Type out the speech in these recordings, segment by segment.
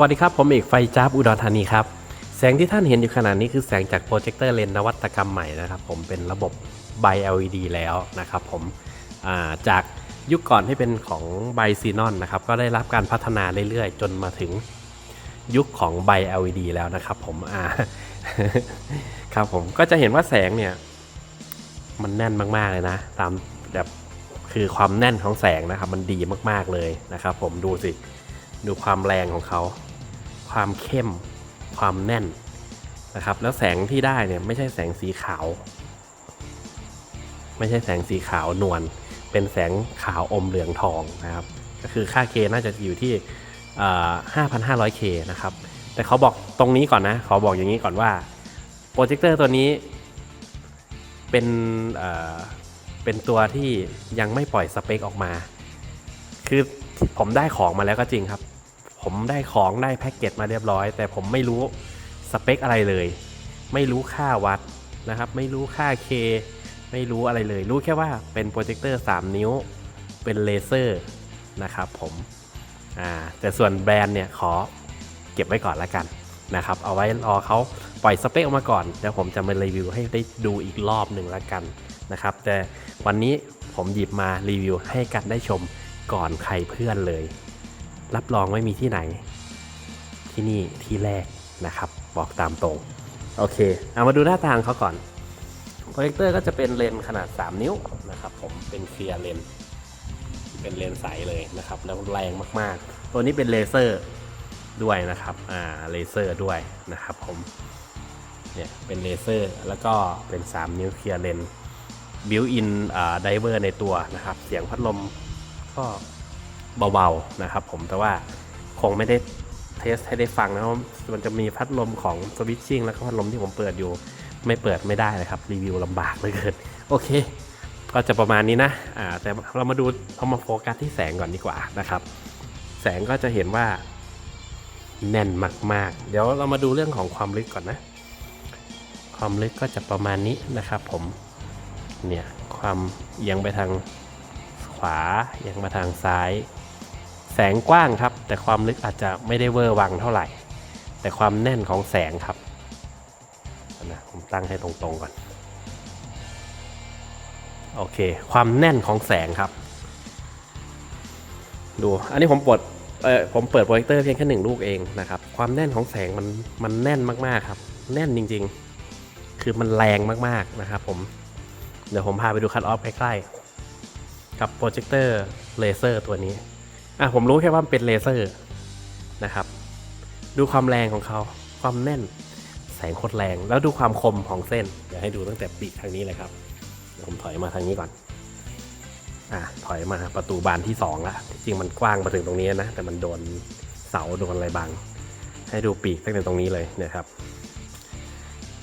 วัสดีครับ ผมเอกไฟจ้าบอุดรธานีครับ แสงที่ท่านเห็นอยู่ขนาดนี้คือแสงจากโปรเจคเตอร์เลนส์นวัตกรรมใหม่นะครับผมเป็นระบบ Bi LED แล้วนะครับผมาจากยุคก่อนที่เป็นของไบซีนอนนะครับก็ได้รับการพัฒนาเรื่อยๆ จนมาถึงยุคของ Bi LED แล้วนะครับผมอ่าครับผมก็จะเห็นว่าแสงเนี่ย มันแน่นมากๆเลยนะ ตามแบบคือความแน่นของแสงนะครับ มันดีมากๆเลยนะครับ ผมดูสิดูความแรงของเขา ความเข้ม ความแน่นนะครับ แล้วแสงที่ได้เนี่ยไม่ใช่แสงสีขาว ไม่ใช่แสงสีขาวนวล เป็นแสงขาวอมเหลืองทองนะครับ ก็คือค่า K น่าจะอยู่ที่ 5,500K นะครับ แต่เขาบอกตรงนี้ก่อนนะ ขอบอกอย่างนี้ก่อนว่าโปรเจคเตอร์ตัวนี้เป็นเอ่อเป็นตัวที่ยังไม่ปล่อยสเปคออกมา คือผมได้ของมาแล้วก็จริงครับ ผมได้ของได้แพ็กเกจมาเรียบร้อย แต่ผมไม่รู้สเปคอะไรเลย ไม่รู้ค่าวัดนะครับ ไม่รู้ค่า K ไม่รู้อะไรเลย รู้แค่ว่าเป็นโปรเจคเตอร์ 3 นิ้ว เป็นเลเซอร์นะครับผมอ่าแต่ส่วนแบรนด์เนี่ยขอเก็บไว้ก่อนละกันนะครับ เอาไว้รอเขาปล่อยสเปคออกมาก่อนเดี๋ยวผมจะมารีวิวให้ได้ดูอีกรอบหนึ่งละกันนะครับ แต่วันนี้ผมหยิบมารีวิวให้กันได้ชมก่อนใครเพื่อนเลย รับรองไม่มีที่ไหน ที่นี่ที่แรกนะครับ บอกตามตรง โอเค เอามาดูหน้าตางเขาก่อนโปรเจคเตอร์ก็จะเป็นเลนส์ขนาด 3 นิ้วนะครับ ผมเป็นเคลียร์เลนส์เป็นเลนส์ใสเลยนะครับ แล้วแรงมากๆ ตัวนี้เป็นเลเซอร์ด้วยนะครับ อ่า เลเซอร์ด้วยนะครับ ผม เนี่ย เป็นเลเซอร์แล้วก็เป็น 3 นิ้วเคลียร์เลนบิวอินอ่าไดเวอร์ในตัวนะครับ เสียงพัดลมก็ เบาๆนะครับผมแต่ว่าคงไม่ได้เทสให้ได้ฟังนะเพราะมันจะมีพัดลมของสวิตชิ่งแล้วก็พัดลมที่ผมเปิดอยู่ ไม่เปิดไม่ได้เลยครับ รีวิวลำบากเหลือเกินโอเค ก็จะประมาณนี้นะอ่าแต่เรามาดูเอามาโฟกัสที่แสงก่อนดีกว่านะครับ แสงก็จะเห็นว่าแน่นมาก ๆ เดี๋ยวเรามาดูเรื่องของความลึกก่อนนะ ความลึกก็จะประมาณนี้นะครับ ผม เนี่ยความเอียงไปทางขวาเอียงมาทางซ้าย แสงกว้างครับ แต่ความลึกอาจจะไม่ได้เวอร์วังเท่าไหร่ แต่ความแน่นของแสงครับนะผมตั้งให้ตรงๆก่อน โอเค ความแน่นของแสงครับ ดู อันนี้ผมเปิดเออผมเปิดโปรเจคเตอร์เพียงแค่หนึ่งลูกเองนะครับ ความแน่นของแสงมันมันแน่นมากๆครับ แน่นจริงๆ คือมันแรงมากๆนะครับ ผม เดี๋ยวผมพาไปดูคัตออฟใกล้ๆ กับโปรเจคเตอร์เลเซอร์ตัวนี้ อะผมรู้แค่ว่าเป็นเลเซอร์นะครับ ดูความแรงของเขาความแน่นแสงโคตรแรง แล้วดูความคมของเส้น เดี๋ยวให้ดูตั้งแต่ปีกทางนี้เลยครับผมถอยมาทางนี้ก่อน อะถอยมาประตูบานที่สองละที่จริงมันกว้างมาถึงตรงนี้นะ แต่มันโดนเสาโดนอะไรบังให้ดูปีกตั้งแต่ตรงนี้เลยเนี่ยครับ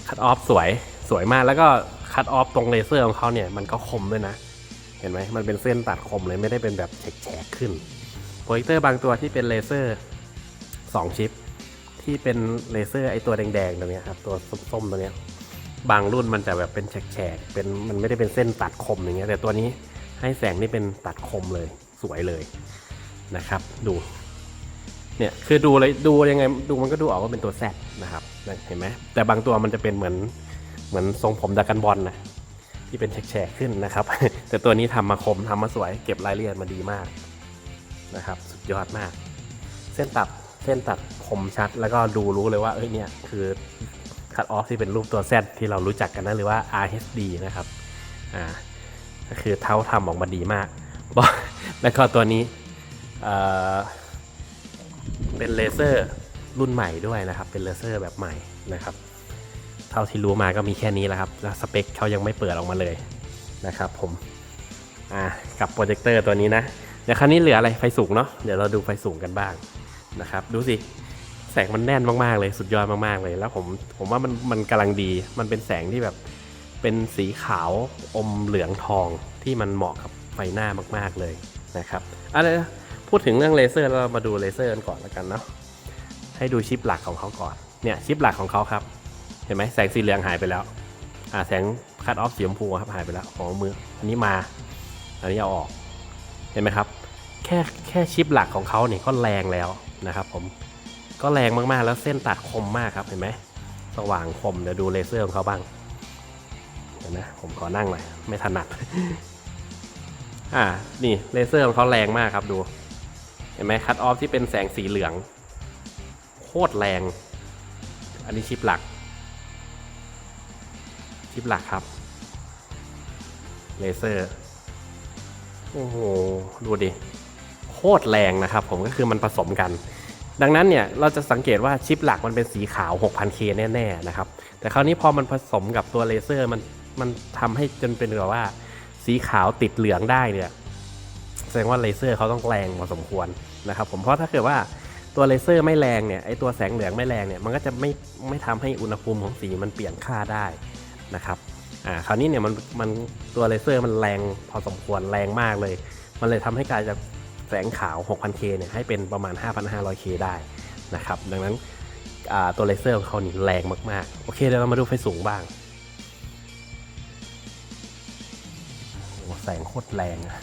คัตออฟสวยสวยมากแล้วก็คัตออฟตรงเลเซอร์ของเขาเนี่ยมันก็คมด้วยนะ เห็นไหมมันเป็นเส้นตัดคมเลยไม่ได้เป็นแบบแฉกๆขึ้น โปรเจคเตอร์บางตัวที่เป็นเลเซอร์2ชิป ที่เป็นเลเซอร์ไอตัวแดงๆตรงเนี้ครับ ตัวส้มๆตรงเนี้บางรุ่นมันจะแบบเป็นแฉกๆเป็นมันไม่ได้เป็นเส้นตัดคมอย่างเงี้ยแต่ตัวนี้ให้แสงนี่เป็นตัดคมเลยสวยเลยนะครับ ดูเนี่ยคือดูเลยดูยังไงดูมันก็ดูออกว่าเป็นตัวแซดนะครับเห็นไหมแต่บางตัวมันจะเป็นเหมือนเหมือนทรงผมดากันบอลนะที่เป็นแฉกๆขึ้นนะครับ แต่ตัวนี้ทำมาคมทำมาสวยเก็บรายละเอียดมาดีมาก นะครับ สุดยอดมาก เส้นตัดเส้นตัดคมชัดแล้วก็ดูรู้เลยว่าเอ้ยเนี่ยคือคัตออฟที่เป็นรูปตัว Z ที่เรารู้จักกันนะหรือว่า RHD นะครับอ่าก็คือเท้าทำออกมาดีมากบอกแล้วก็ตัวนี้เอ่อเป็นเลเซอร์รุ่นใหม่ด้วยนะครับ เป็นเลเซอร์แบบใหม่นะครับเท่าที่รู้มาก็มีแค่นี้แหละครับแล้วสเปคเขายังไม่เปิดออกมาเลยนะครับผมอ่ากับโปรเจคเตอร์ตัวนี้นะ เดี๋ยวคราวนี้เหลืออะไรไฟสูงเนาะเดี๋ยวเราดูไฟสูงกันบ้างนะครับ ดูสิแสงมันแน่นมากๆเลยสุดยอดมากๆเลย แล้วผมผมว่ามันมันกำลังดี มันเป็นแสงที่แบบเป็นสีขาวอมเหลืองทองที่มันเหมาะกับไฟหน้ามากๆเลยนะครับอะไรพูดถึงเรื่องเลเซอร์เรามาดูเลเซอร์กันก่อนแล้วกันเนาะให้ดูชิปหลักของเขาก่อนเนี่ยชิปหลักของเขาครับเห็นไหมแสงสีเหลืองหายไปแล้วอ่าแสงคัดออฟสีชมพูครับหายไปแล้วของมืออันนี้มา อันนี้เอาออก เห็นไหมครับ แค่แค่ชิปหลักของเขาเนี่ยก็แรงแล้วนะครับผมก็แรงมากๆแล้วเส้นตัดคมมากครับเห็นไหมสว่างคมเดี๋ยวดูเลเซอร์ของเขาบ้างเดี๋ยวนะผมขอนั่งหน่อยไม่ถนัดอ่านี่เลเซอร์ของเขาแรงมากครับดู เห็นไหมคัตออฟที่เป็นแสงสีเหลือง โคตรแรง อันนี้ชิปหลัก ชิปหลักครับเลเซอร์ โอ้โห ดูดิ โคตรแรงนะครับผมก็คือมันผสมกัน ดังนั้นเนี่ยเราจะสังเกตว่าชิปหลักมันเป็นสีขาว 6,000K แน่ๆนะครับ แต่คราวนี้พอมันผสมกับตัวเลเซอร์มันมันทำให้จนเป็นแบบว่าสีขาวติดเหลืองได้เนี่ยแสดงว่าเลเซอร์เขาต้องแรงพอสมควรนะครับผมเพราะถ้าเกิดว่าตัวเลเซอร์ไม่แรงเนี่ยไอตัวแสงเหลืองไม่แรงเนี่ยมันก็จะไม่ไม่ทำให้อุณหภูมิของสีมันเปลี่ยนค่าได้นะครับ อ่าคราวนี้เนี่ยมันมันตัวเลเซอร์มันแรงพอสมควรแรงมากเลย มันเลยทำให้กลายจากแสงขาว 6,000K เนี่ยให้เป็นประมาณ 5,500K ได้นะครับดังนั้นอ่าตัวเลเซอร์ของเขานี่แรงมากๆ โอเคเดี๋ยวเรามาดูไฟสูงบ้างโอ้แสงโคตรแรงอะ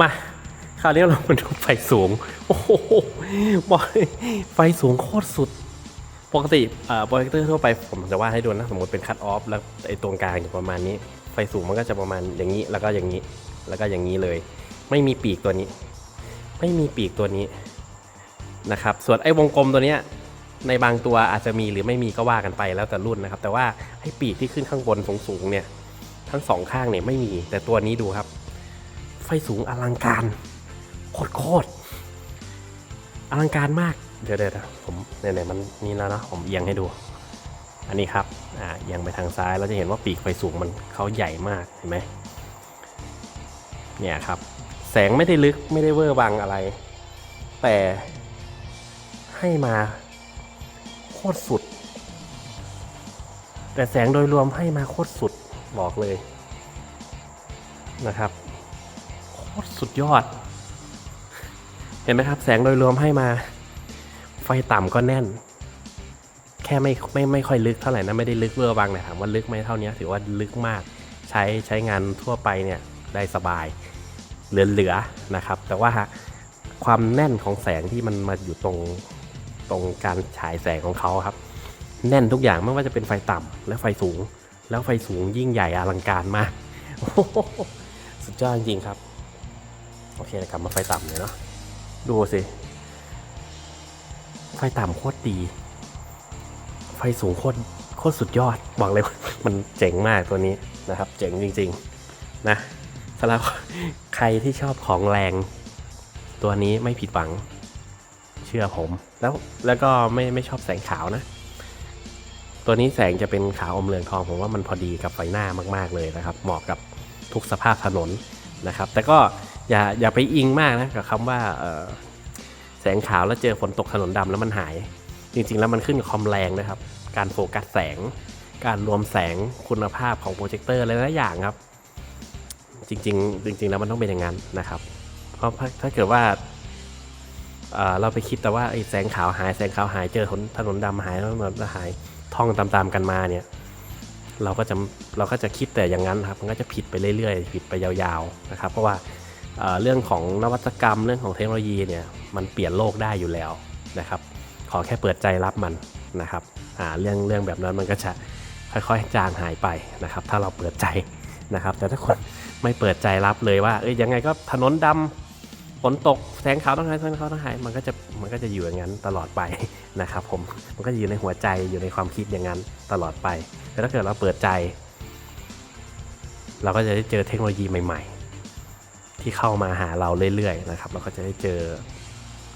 มาคราวนี้เรามาดูไฟสูง โอ้โหบอกเลยไฟสูงโคตรสุด ปกติโปรเจคเตอร์ทั่วไปผมจะว่าดให้ดูนะสมมติเป็นคัตออฟแล้วไอ้ตรงกลางอยู่ประมาณนี้ ไฟสูงมันก็จะประมาณอย่างนี้แล้วก็อย่างนี้ แล้วก็อย่างนี้เลย ไม่มีปีกตัวนี้ ไม่มีปีกตัวนี้นะครับ ส่วนไอ้วงกลมตัวเนี้ยในบางตัวอาจจะมีหรือไม่มีก็ว่ากันไปแล้วแต่รุ่นนะครับ แต่ว่าไอ้ปีกที่ขึ้นข้างบนสูงๆเนี่ยทั้งสองข้างเนี่ยไม่มีแต่ตัวนี้ดูครับ สูงอลังการโคตรโคตรอลังการมากเดี๋ยวเดี๋ยวเดี๋ยวผมไหนๆมันนี่แล้วนะผมเอียงให้ดู อันนี้ครับอ่าเอียงไปทางซ้ายเราจะเห็นว่าปีกไฟสูงมันเขาใหญ่มากเห็นไหมเนี่ยครับ แสงไม่ได้ลึกไม่ได้เวอร์วังอะไร แต่ให้มาโคตรสุด แต่แสงโดยรวมให้มาโคตรสุดบอกเลยนะครับ ตรสุดยอด เห็นไหมครับ แสงโดยรวมให้มา ไฟต่ำก็แน่น แค่ไม่ไม่ไม่ค่อยลึกเท่าไหร่นะ ไม่ได้ลึกเวอร์วังแต่ถามว่าลึกไหมเท่านี้ถือว่าลึกมาก ใช้ใช้งานทั่วไปเนี่ยได้สบาย เหลือๆนะครับ แต่ว่าความแน่นของแสงที่มันมาอยู่ตรงตรงการฉายแสงของเขาครับ แน่นทุกอย่างไม่ว่าจะเป็นไฟต่ำและไฟสูง แล้วไฟสูงยิ่งใหญ่อลังการมากสุดยอดจริงครับ โอเคกลับมาไฟต่ำเลยเนาะดูสิ ไฟต่ำโคตรดี ไฟสูงโคตรโคตรสุดยอด บอกเลยว่ามันเจ๋งมากตัวนี้นะครับ เจ๋งจริง ๆ นะสำหรับใครที่ชอบของแรง ตัวนี้ไม่ผิดหวัง เชื่อผม แล้วแล้วก็ไม่ไม่ชอบแสงขาวนะ ตัวนี้แสงจะเป็นขาวอมเหลืองทองผมว่ามันพอดีกับไฟหน้ามาก ๆเลยนะครับ เหมาะกับทุกสภาพถนนนะครับ แต่ก็ อย่าอย่าไปอิงมากนะกับคำว่าแสงขาวแล้วเจอฝนตกถนนดำแล้วมันหาย จริงๆ แล้วมันขึ้นกับความแรงนะครับ การโฟกัสแสง การรวมแสงคุณภาพของโปรเจคเตอร์อะไรหลายอย่างครับ จริง ๆ จริง ๆ แล้วมันต้องเป็นอย่างนั้นนะครับ เพราะถ้าเกิดว่าเราไปคิดแต่ว่าไอ้แสงขาวหายแสงขาวหายเจอถนนถนนดำหายแล้วมันหายท่องตามๆกันมาเนี่ย เราก็จะเราก็จะคิดแต่อย่างนั้นครับ มันก็จะผิดไปเรื่อยๆ ผิดไปยาวๆนะครับ เพราะว่า เรื่องของนวัตกรรมเรื่องของเทคโนโลยีเนี่ยมันเปลี่ยนโลกได้อยู่แล้วนะครับ ขอแค่เปิดใจรับมันนะครับเรื่องเรื่องแบบนั้นมันก็จะค่อยๆ จางหายไปนะครับ ถ้าเราเปิดใจนะครับ แต่ถ้าคนไม่เปิดใจรับเลยว่าเอ้ยยังไงก็ถนนดำฝนตกแสงขาวต้องหายแสงขาวต้องหายมันก็จะมันก็จะอยู่อย่างนั้นตลอดไปนะครับ ผมมันก็อยู่ในหัวใจอยู่ในความคิดอย่างนั้นตลอดไปแต่ถ้าเกิดเราเปิดใจ เราก็จะได้เจอเทคโนโลยีใหม่ ๆ ที่เข้ามาหาเราเรื่อยๆนะครับเราก็จะได้เจอ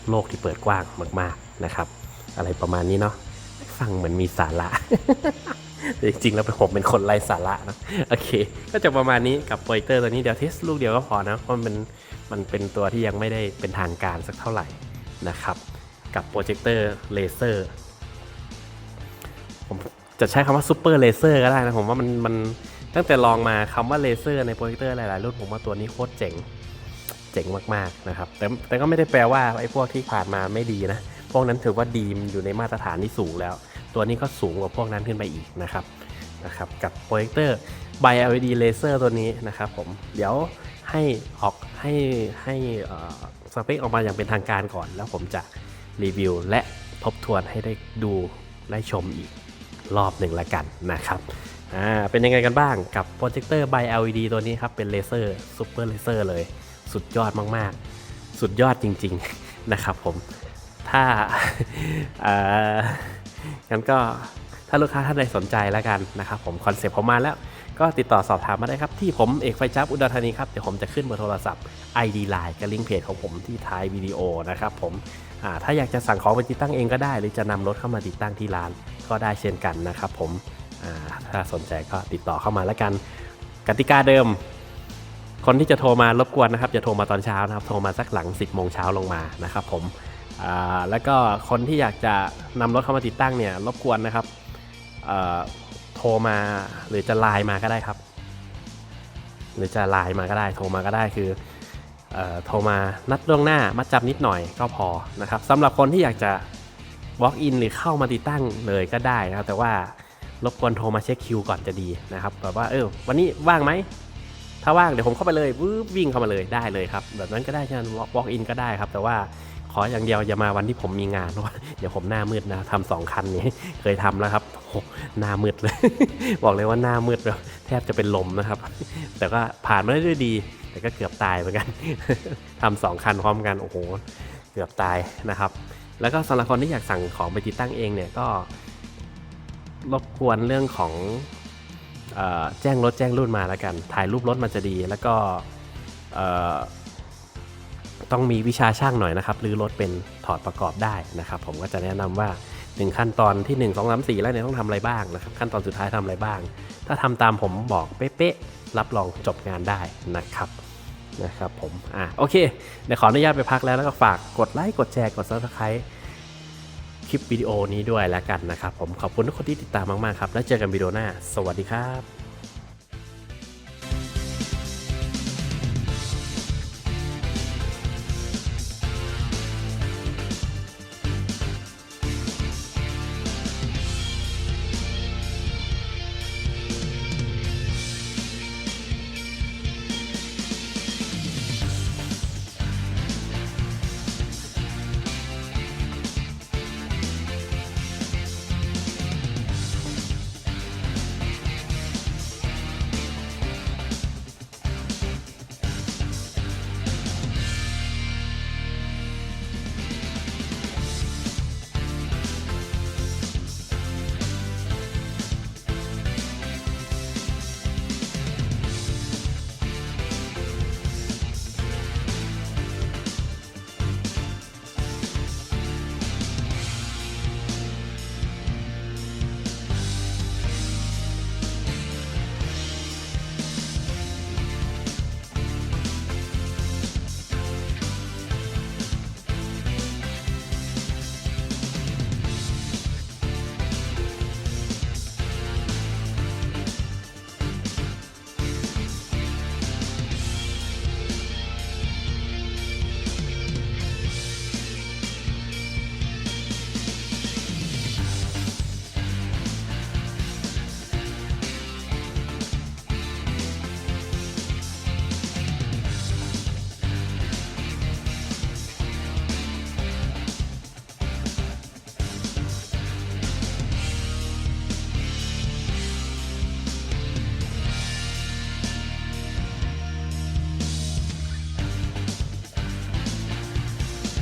โลกที่เปิดกว้างมาก ๆนะครับ อะไรประมาณนี้เนาะฟังเหมือนมีสาระจริงๆแล้วผมเป็นคนไร้สาระนะโอเค ก็จะประมาณนี้กับโปรเจคเตอร์ตัวนี้เดี๋ยวเทสลูกเดียวก็พอนะเพราะมันเป็นมันเป็นตัวที่ยังไม่ได้เป็นทางการสักเท่าไหร่นะครับ กับโปรเจคเตอร์เลเซอร์ผมจะใช้คำว่าซูเปอร์เลเซอร์ก็ได้นะผมว่ามันมันตั้งแต่ลองมาคำว่าเลเซอร์ในโปรเจคเตอร์หลายๆรุ่นผมว่าตัวนี้โคตรเจ๋ง จ๋งมากๆนะครับ แต่แต่ก็ไม่ได้แปลว่าไอ้พวกที่ผ่านมาไม่ดีนะ พวกนั้นถือว่าดีมอยู่ในมาตรฐานที่สูงแล้ว ตัวนี้ก็สูงกว่าพวกนั้นขึ้นไปอีกนะครับนะครับกับโปรเจคเตอร์ Bi LED Laser ตัวนี้นะครับผมเดี๋ยวให้ออกให้ให้สเปคออกมาอย่างเป็นทางการก่อน แล้วผมจะรีวิวและทบทวนให้ได้ดูได้ชมอีกรอบหนึ่งละกันนะครับอ่าเป็นยังไงกันบ้างกับโปรเจคเตอร์ Bi LED ตัวนี้ครับเป็นเลเซอร์ซูเปอร์เลเซอร์เลย สุดยอดมากๆ สุดยอดจริง ๆ นะครับผม ถ้าอ่างั้นก็ถ้าลูกค้าท่านใดสนใจแล้วกันนะครับผมคอนเซปต์ผมมาแล้วก็ติดต่อสอบถามมาได้ครับ ที่ผมเอกไฟจับอุดรธานีครับ เดี๋ยวผมจะขึ้นเบอร์โทรศัพท์ ID Line กับลิงก์เพจของผมที่ท้ายวิดีโอนะครับผมถ้าอยากจะสั่งของไปติดตั้งเองก็ได้ หรือจะนำรถเข้ามาติดตั้งที่ร้านก็ได้เช่นกันนะครับผมถ้าสนใจก็ติดต่อเข้ามาแล้วกัน กติกาเดิม คนที่จะโทรมารบกวนนะครับจะโทรมาตอนเช้านะครับ โทรมาสักหลัง 10โมงเช้าลงมานะครับผมแล้วก็คนที่อยากจะนำรถเข้ามาติดตั้งเนี่ยรบกวนนะครับโทรมาหรือจะไลน์มาก็ได้ครับ หรือจะไลน์มาก็ได้ โทรมาก็ได้คือโทรมานัดล่วงหน้ามัดจำนิดหน่อยก็พอนะครับสำหรับคนที่อยากจะ walk in หรือเข้ามาติดตั้งเลยก็ได้นะครับแต่ว่ารบกวนโทรมาเช็คคิวก่อนจะดีนะครับแบบว่าเออวันนี้ว่างไหม ถ้าว่างเดี๋ยวผมเข้าไปเลยวืบวิ่งเข้ามาเลยได้เลยครับ แบบนั้นก็ได้เช่น walk walk in ก็ได้ครับ แต่ว่าขออย่างเดียวอย่ามาวันที่ผมมีงานเพราะเดี๋ยวผมหน้ามืดนะทำสองคันนี้เคยทำแล้วครับโอ้หน้ามืดเลย บอกเลยว่าหน้ามืดแบบแทบจะเป็นลมนะครับ แต่ก็ผ่านมาได้ด้วยดี แต่ก็เกือบตายเหมือนกันทำสองคันพร้อมกันโอ้โหเกือบตายนะครับ แล้วก็สำหรับคนที่อยากสั่งของไปติดตั้งเองเนี่ยก็รบกวนเรื่องของ แจ้งรถแจ้งรุ่นมาแล้วกัน ถ่ายรูปรถมันจะดี แล้วก็ต้องมีวิชาช่างหน่อยนะครับหรือรถเป็นถอดประกอบได้นะครับ ผมก็จะแนะนำว่าหนึ่งขั้นตอนที่ 1 2 3 4 แล้วเนี่ยต้องทำอะไรบ้างนะครับ ขั้นตอนสุดท้ายทำอะไรบ้าง ถ้าทำตามผมบอกเป๊ะๆรับรองจบงานได้นะครับนะครับผมอะโอเคเดี๋ยวขออนุญาตไปพักแล้วแล้วก็ฝากกดไลค์กดแชร์กด subscribe คลิปวิดีโอนี้ด้วยแล้วกันนะครับผมขอบคุณทุกคนที่ติดตามมากๆครับ แล้วเจอกันวิดีโอหน้า สวัสดีครับ